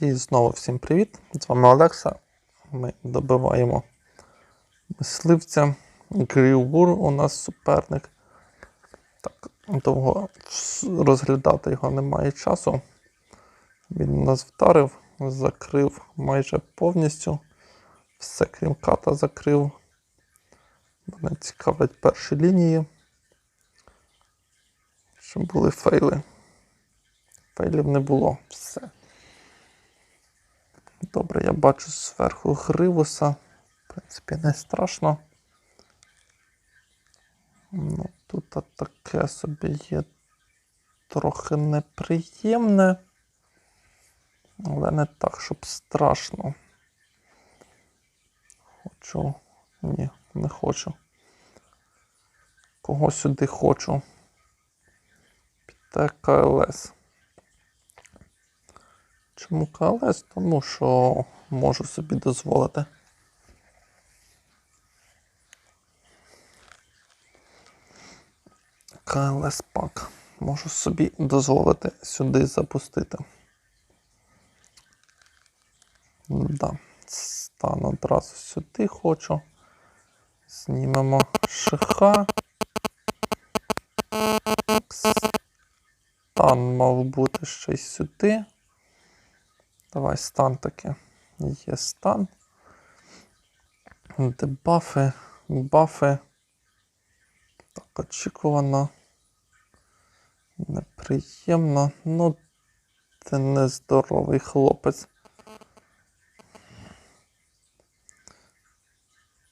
І знову всім привіт! З вами Олекса. Ми добиваємо мисливця. Грівбур у нас суперник. Так, довго розглядати його немає часу. Він нас вдарив, закрив майже повністю. Все крім ката закрив. Мене цікавлять перші лінії. Щоб були фейли. Фейлів не було. Все. Добре, я бачу зверху гривуса. В принципі, не страшно. Ну, тут таке собі є трохи неприємне. Але не так, щоб страшно. Хочу. Ні, не хочу. Кого сюди хочу? Піде КЛС. Чому КЛС? Тому що можу собі дозволити. КЛС пак. Можу собі дозволити сюди запустити. Да. Стан одразу сюди хочу. Знімемо шиха. Стан мав бути ще й сюди. Давай стан таки. Є стан. Дебафи, бафи. Так, очікувано. Неприємно. Ну, це нездоровий хлопець.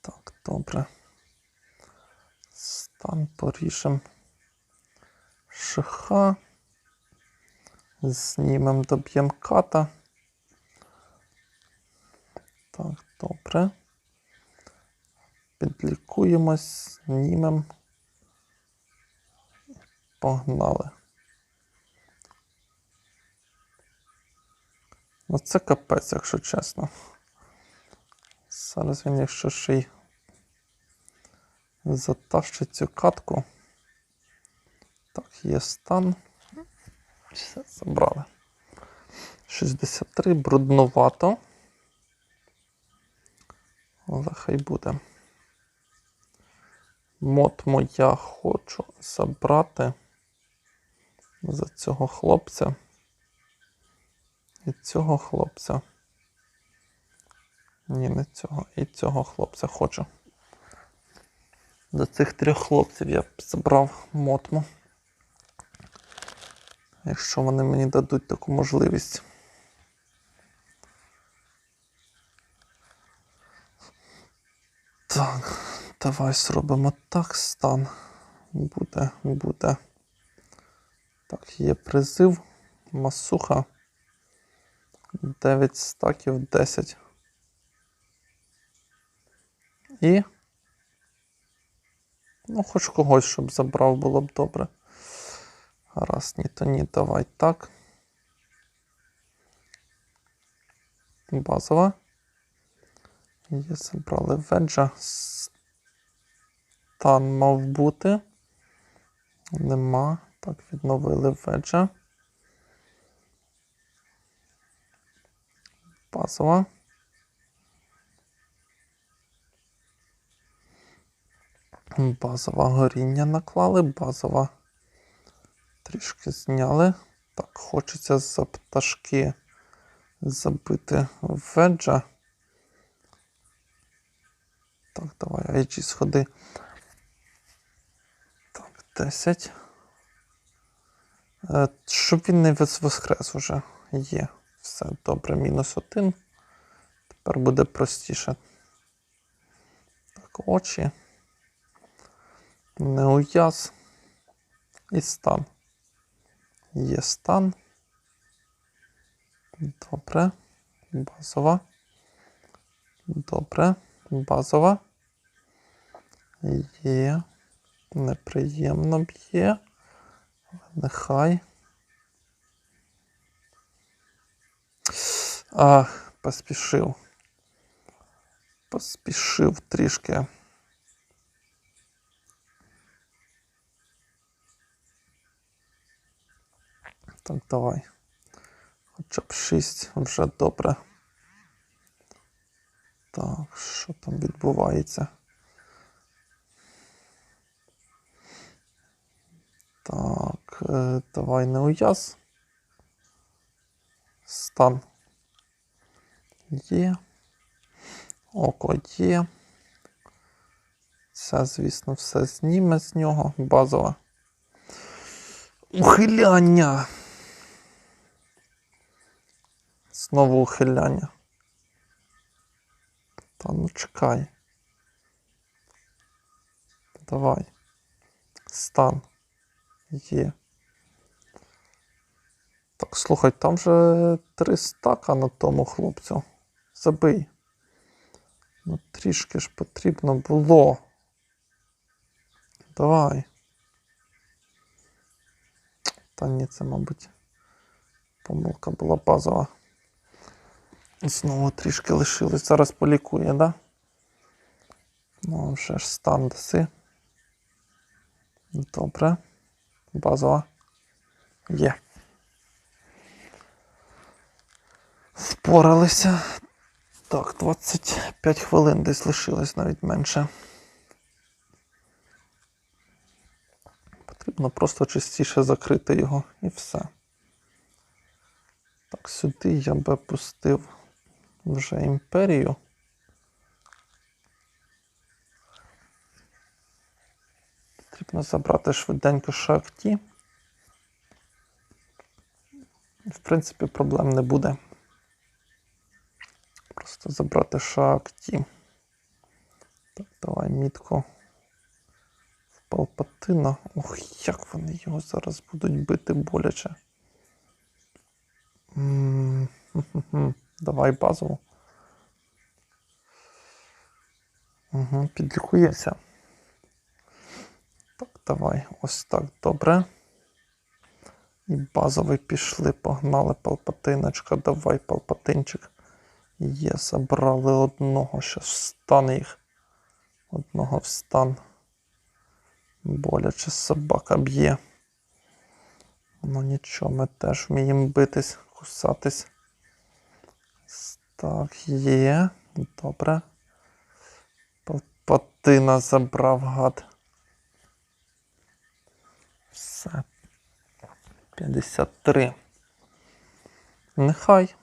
Так, добре. Стан порішем. Шиха. Знімемо доб'єм ката. Так, добре. Підлікуємось, знімемо. Погнали. Ну це капець, якщо чесно. Зараз він, якщо ще й затащить цю катку. Так, є стан. Все, забрали. 63, бруднувато. Але хай буде. Мод моя хочу забрати за цього хлопця. І цього хлопця. Ні, не цього. І цього хлопця хочу. За цих трьох хлопців я б забрав мотму. Якщо вони мені дадуть таку можливість. Так, давай зробимо так стан. Буде, буде. Так, є призив. Масуха. 9 стаків 10. І. Ну, хоч когось, щоб забрав, було б добре. Раз, ні, то ні, давай так. Базова. Є, забрали веджа. Стан мав бути. Нема. Так, відновили веджа. Базова. Базова горіння наклали, базова трішки зняли. Так, хочеться за пташки забити веджа. Так, давай, IG сходи. Так, 10. Е, щоб він не воскрес уже. Є. Все добре, мінус один. Тепер буде простіше. Так, очі. Неуяз. І стан. Є стан. Добре. Базова. Добре. Базова. Є. Неприємно б'є. Нехай. Ах, поспішив. Поспішив трішки. Так, давай. Хоча б 6 вже добре. Так, що там відбувається? Так, е, давай не уяз. Стан. Є. Око є. Це, звісно, все зніме з нього. Базове. Ухиляння. Знову ухиляння. Та ну чекай. Давай. Стан. Є. Так, слухай, там же три стака на тому хлопцю. Забий. Ну, трішки ж потрібно було. Давай. Та ні, це, мабуть, помилка була базова. Знову трішки лишилось. Зараз полікує, да? Ну, вже ж стан даси. Добре. Базова. Є. Впоралися. Так, 25 хвилин десь лишилось навіть менше. Потрібно просто частіше закрити його і все. Так, сюди я би пустив вже імперію. Потрібно забрати швиденько шахті. В принципі, проблем не буде. Просто забрати шахті. Так, давай мітку в Палпатина. Ох, як вони його зараз будуть бити боляче. Давай базову. Угу, підлікуємося. Давай. Ось так, добре. І базовий пішли, погнали палпатиночка. Давай, палпатинчик. Є, забрали одного, ще встан їх. Одного встан. Боляче собака б'є. Ну нічого, ми теж вміємо битись, кусатись. Так, є. Добре. Палпатина забрав гад. Все. 53. Нехай.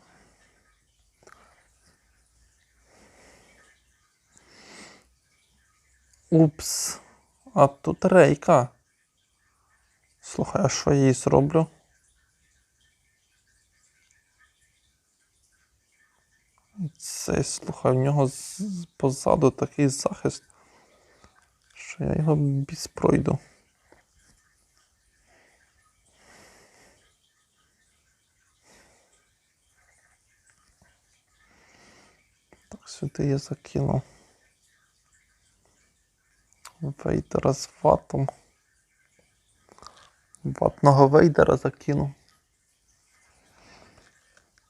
Упс. А тут рейка. Слухай, а що я їй зроблю? Цей, слухай, в нього позаду такий захист, що я його біс пройду. Сюди я закину. Вейдера з ватом. Ватного вейдера закину.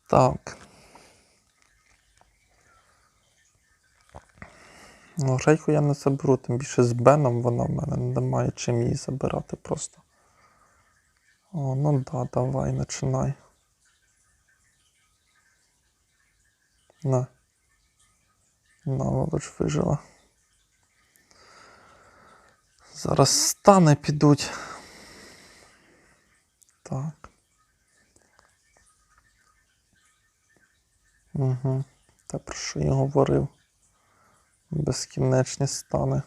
Так. Ну, рейку я не заберу, тим більше з Беном вона в мене немає чим її забирати просто. О, ну да, давай, починай. На. На, молодь вижила. Зараз стани підуть. Так. Угу. Те, про що я говорив. Безкінечні стани.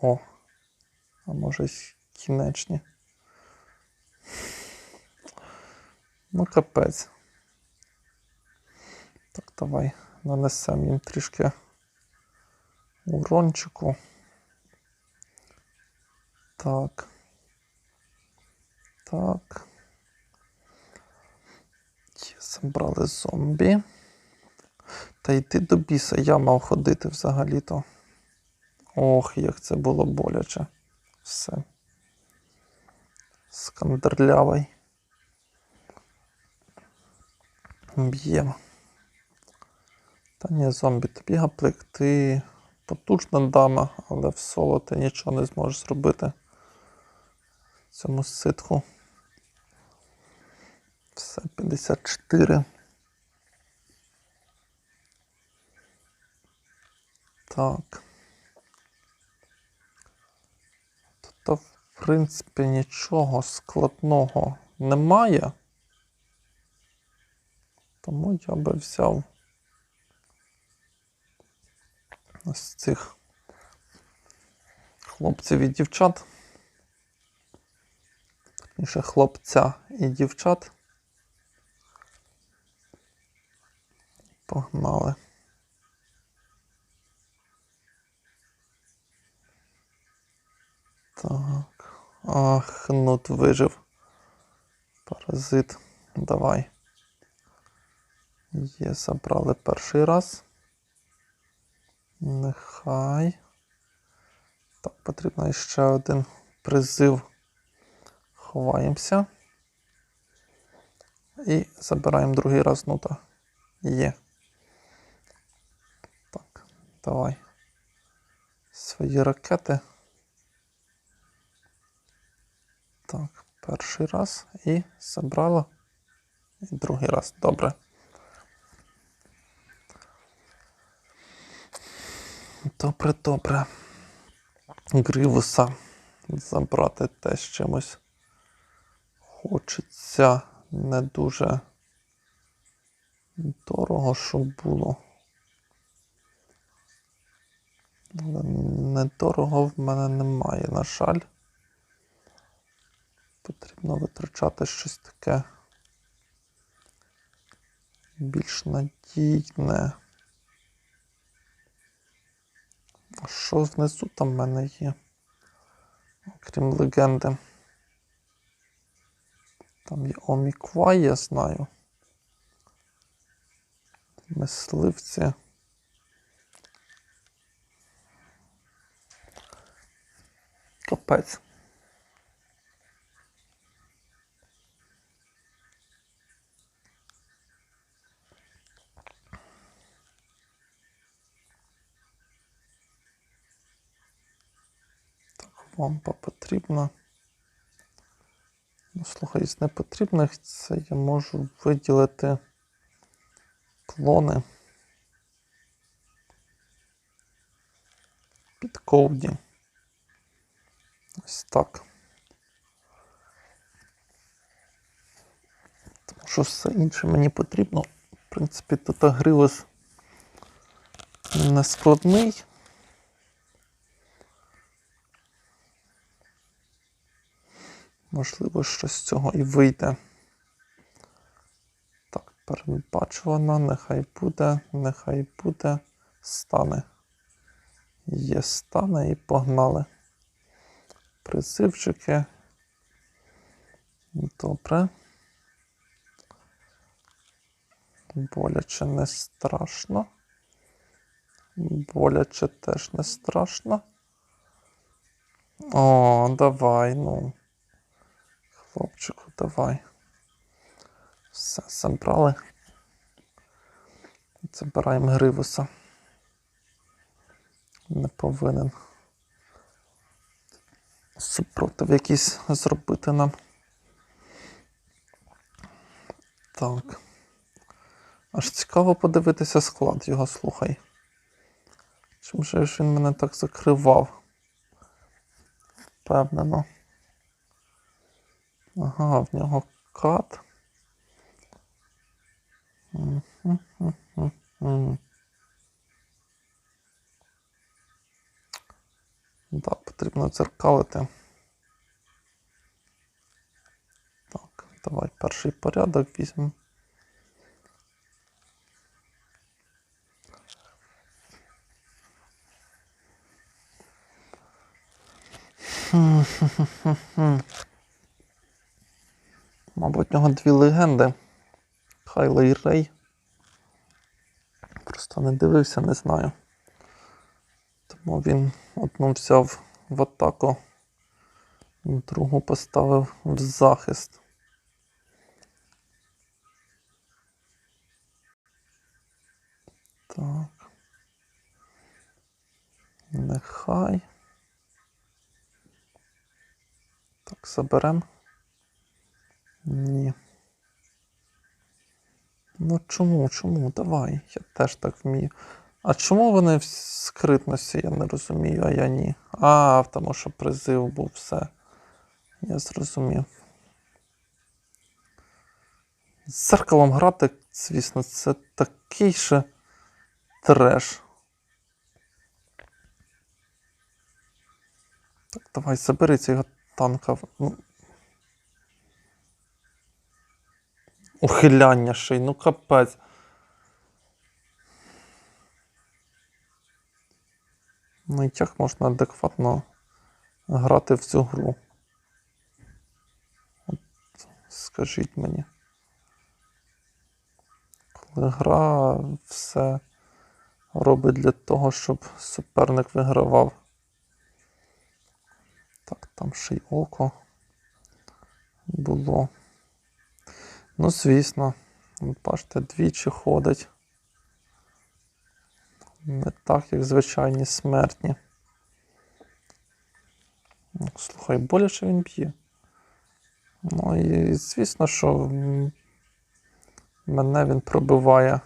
О. А може кінечні. Ну, капець. Так, давай нанесемо їм трішки урончику. Так. Так. Забрали зомбі. Та йти до біса, я мав ходити взагалі-то. Ох, як це було боляче. Все. Скандерлявий. Б'ємо. Та ні, зомбі, тобі гаплик, ти потужна дама, але в соло ти нічого не зможеш зробити. Цьому ситху. Все, 54. Так. Тут, в принципі, нічого складного немає. Тому я би взяв ось цих хлопців і дівчат. Точніше, хлопця і дівчат. Погнали. Так. Ах, нут вижив. Паразит. Давай. Є, забрали перший раз. Нехай. Так, потрібно ще один призив. Ховаємося. І забираємо другий раз нута. Є. Так, давай. Свої ракети. Так, перший раз і забрала. І другий раз. Добре. Добре, добре. Гривуса забрати теж чимось. Хочеться не дуже дорого, щоб було. Але недорого в мене немає, на жаль. Потрібно витрачати щось таке більш надійне. А що внизу там в мене є? Окрім легенди. Там є Оміквай, я знаю. Мисливці. Капець. Лампа потрібна. Ну, слухай, з непотрібних це я можу виділити клони під ковді. Ось так. Тому що все інше мені потрібно. В принципі, тут агривос не складний. Можливо, щось з цього і вийде. Так, передбачувана, нехай буде, нехай буде, стане. Є стане і погнали. Призивчики. Добре. Боляче не страшно. Боляче теж не страшно. О, давай, ну. Хлопчику, давай. Все, забрали. Забираємо гривуса. Не повинен. Супротив якийсь зробити нам. Так. Аж цікаво подивитися склад його, слухай. Чим же ж він мене так закривав? Впевнено. Ага, в нього кат. Да, потрібно дзеркалити. Так, давай перший порядок візьмемо. Мабуть, в нього дві легенди. Хайло і Рей. Просто не дивився, не знаю. Тому він одну взяв в атаку, другу поставив в захист. Так. Нехай. Так, заберемо. Ні. Ну чому, чому? Давай, я теж так вмію. А чому вони в скритності, я не розумію, а я ні. А, тому що призив був все. Я зрозумів. З зеркалом грати, звісно, це такий же треш. Так, давай, забери цього танка. Ну. Ухиляння ще й, ну капець. Ну і як можна адекватно грати в цю гру? От, скажіть мені. Коли гра все робить для того, щоб суперник вигравав. Так, там ще й око було. Ну, звісно, бачите, двічі ходить. Не так, як звичайні смертні. Ну, Слухай, боляче він б'є. Ну і звісно, що мене він пробиває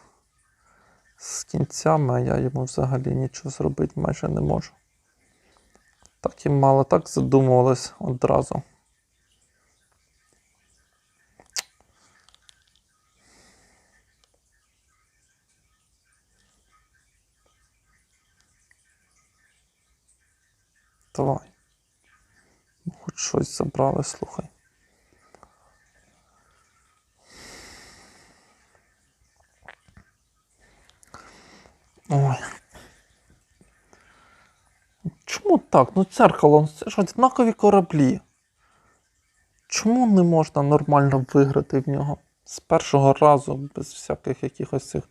з кінцями, а я йому взагалі нічого зробити майже не можу. Так і мало так задумувалось одразу. Давай. Ну, Хоч щось забрали, слухай. Ой. Чому так? Ну, дзеркало, це ж однакові кораблі. Чому не можна нормально виграти в нього? З першого разу, без всяких якихось цих.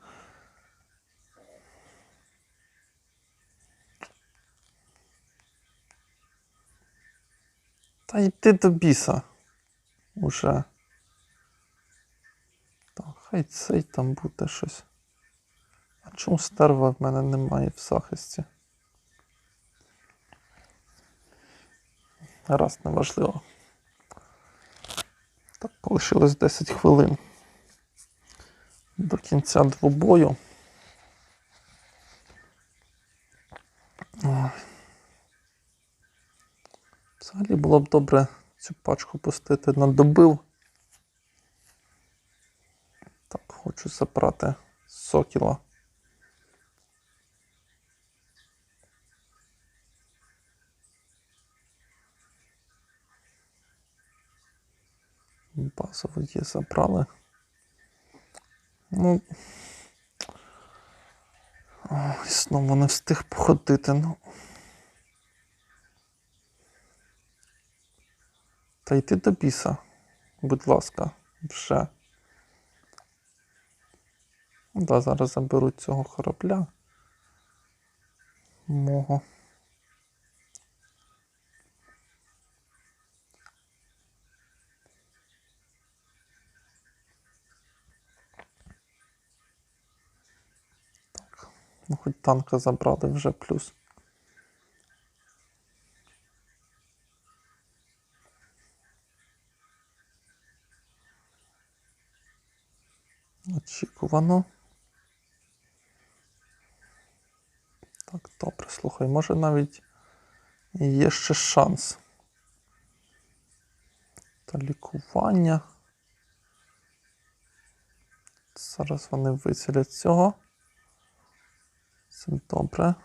Та йди до біса. Уже. Так, хай цей там буде щось. А чому стерва в мене немає в захисті? Раз, неважливо. Так, лишилось 10 хвилин. До кінця двобою. Ой. Взагалі було б добре цю пачку пустити на добив. Так, хочу забрати сокіла. Базово є забрали. Ну. Ой, знову не встиг походити, ну. Та йти до біса, будь ласка, вже. Да, зараз заберу цього корабля. Мого. Так. Ну, хоч танка забрали вже плюс. Очікувано. Так, добре, слухай, може навіть є ще шанс. Та лікування. Зараз вони вицілять цього. Це добре.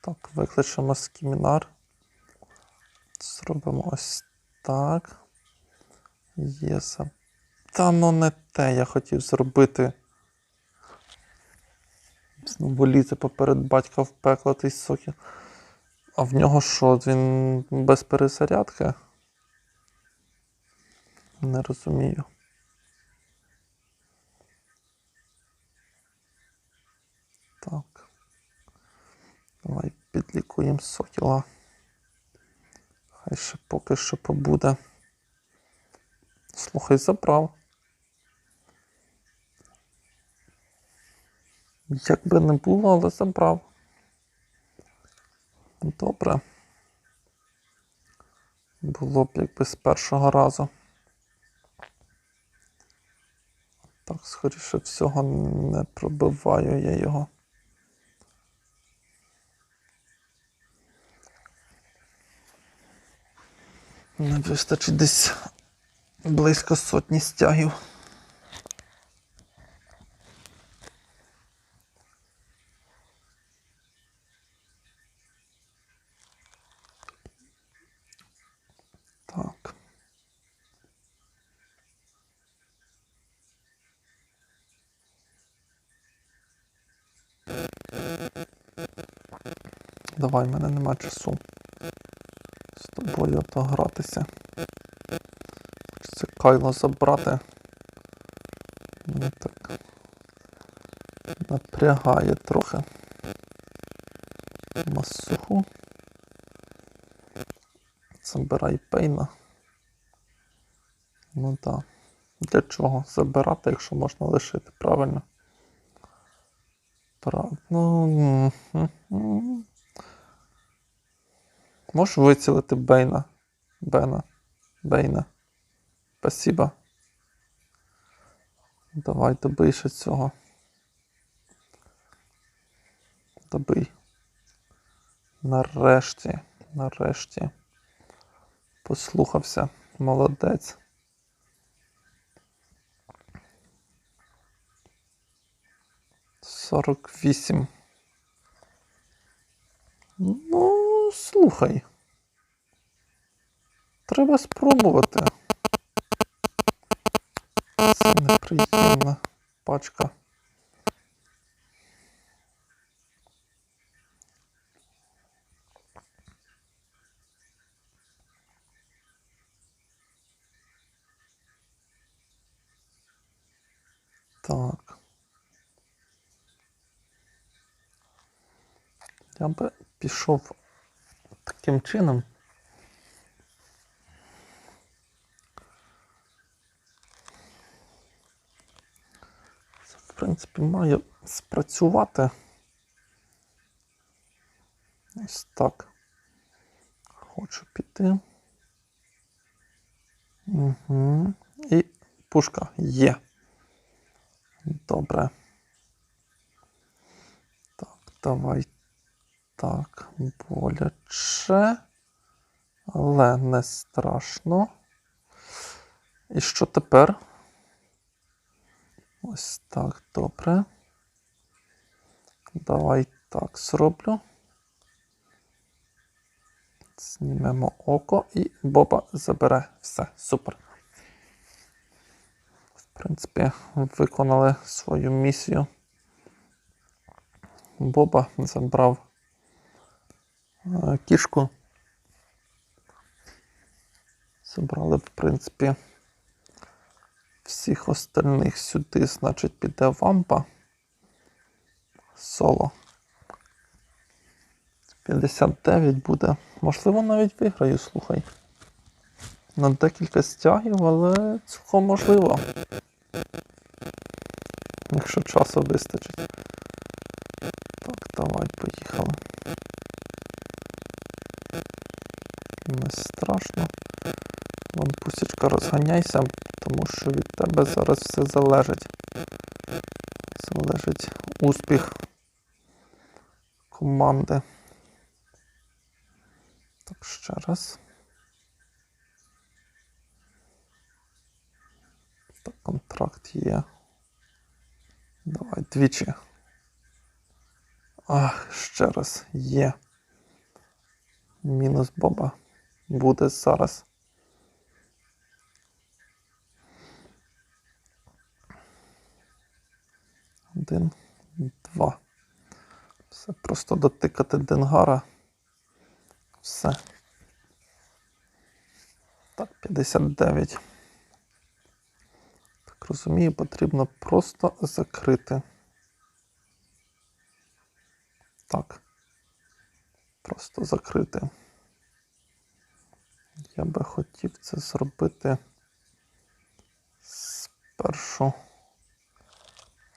Так, викличемо скімінар. Зробимо ось так. Є за... Та ну не те я хотів зробити. Знову лізе поперед батька в пекло той сокіл. А в нього що? Він без перезарядки? Не розумію. Так. Давай підлікуємо сокіла. Хай ще поки що побуде. Слухай, забрав. Як би не було, але забрав. Добре. Було б якби з першого разу. Так, скоріше всього, не пробиваю я його. Не вистачить десь близько сотні стягів. Давай, в мене нема часу з тобою то гратися. Це кайло забрати. Мене так напрягає трохи. Масуху. Забирай пейна. Ну так. Для чого забирати, якщо можна лишити, правильно? Прав... Можеш вицілити Бейна? Бена. Бейна. Спасибо. Давай добий ще цього. Добий. Нарешті. Нарешті. Послухався. Молодець. Сорок вісім. Ну, слухай. Треба спробувати. Це неприємна пачка. Так. Я би пішов таким чином. Це, в принципі, має спрацювати. Ось так. Хочу піти. Угу. І пушка є. Добре. Так, давай так, боляче, але не страшно. І що тепер? Ось так, добре. Давай так зроблю. Знімемо око і Боба забере все. Супер. В принципі, виконали свою місію. Боба забрав кішку. Забрали, в принципі, всіх остальних сюди, значить, піде вампа. Соло. 59 буде. Можливо, навіть виграю, слухай. На декілька стягів, але цілком можливо. Якщо часу вистачить. Так, давай, поїхали. Не страшно. Лампусечка, розганяйся, тому що від тебе зараз все залежить. Залежить успіх команди. Так, ще раз. Так, контракт є. Давай двічі. Ах, ще раз є. Мінус Боба. Буде зараз. Один, два. Все просто дотикати Денгара. Все. Так, 59. Так розумію, потрібно просто закрити. Так. Просто закрити. Я би хотів це зробити спершу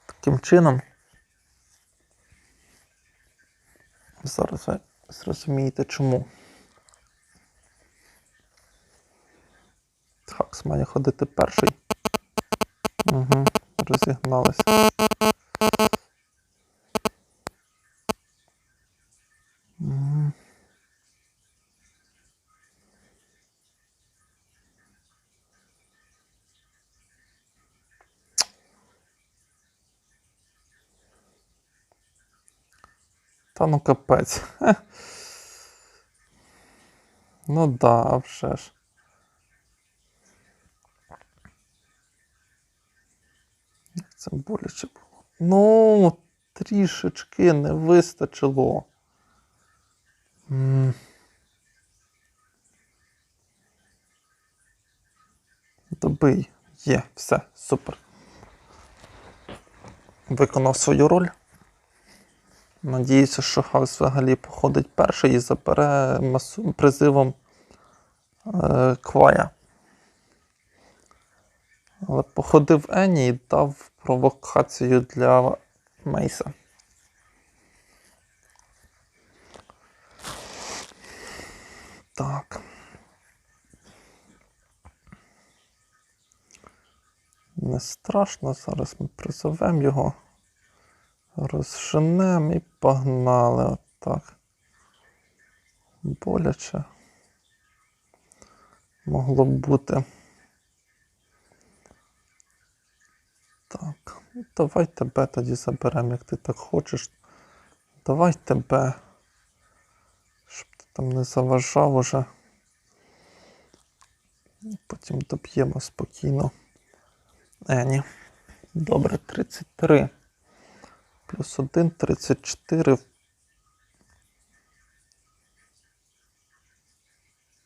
таким чином. Зараз ви зрозумієте чому. Хакс має ходити перший. Угу. розігналися. Та ну капець. Хе. Ну да, а вже ж. Як це боляче було. Ну, трішечки не вистачило. Добий. Є, все, супер. Виконав свою роль. Надіюся, що Хакс взагалі походить перший і забере масу призивом е, Квая. Але походив Ені і дав провокацію для Мейса. Так. Не страшно, зараз ми призовемо його. Розженемо і погнали отак. Боляче. Могло б бути. Так, ну, давай тебе тоді заберемо, як ти так хочеш. Давай тебе. Щоб ти там не заважав уже. Потім доб'ємо спокійно. Ені. Добре, 33. Плюс 1, 34.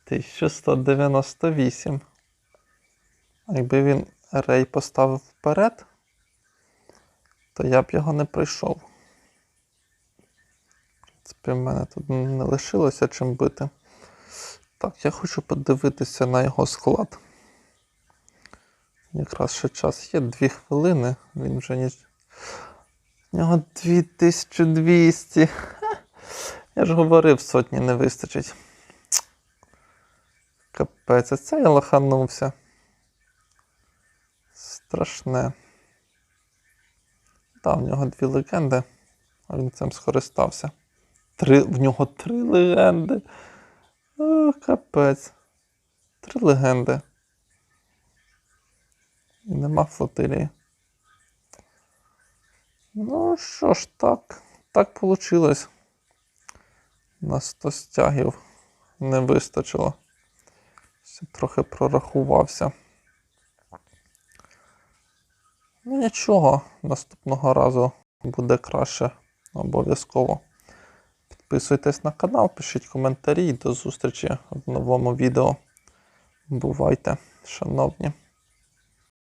1198. А якби він рей поставив вперед, то я б його не пройшов. В принципі, в мене тут не лишилося чим бити. Так, я хочу подивитися на його склад. Якраз ще час є, дві хвилини. Він вже ні. Нього 2200. Я ж говорив, сотні не вистачить. Капець, а це я лоханувся. Страшне. Та, в нього дві легенди, а він цим скористався. Три, в нього три легенди. О, капець. Три легенди. І нема флотилії. Ну що ж, так, так вийшло. На 100 стягів не вистачило. Ще трохи прорахувався. Ну нічого, наступного разу буде краще обов'язково. Підписуйтесь на канал, пишіть коментарі і до зустрічі в новому відео. Бувайте, шановні!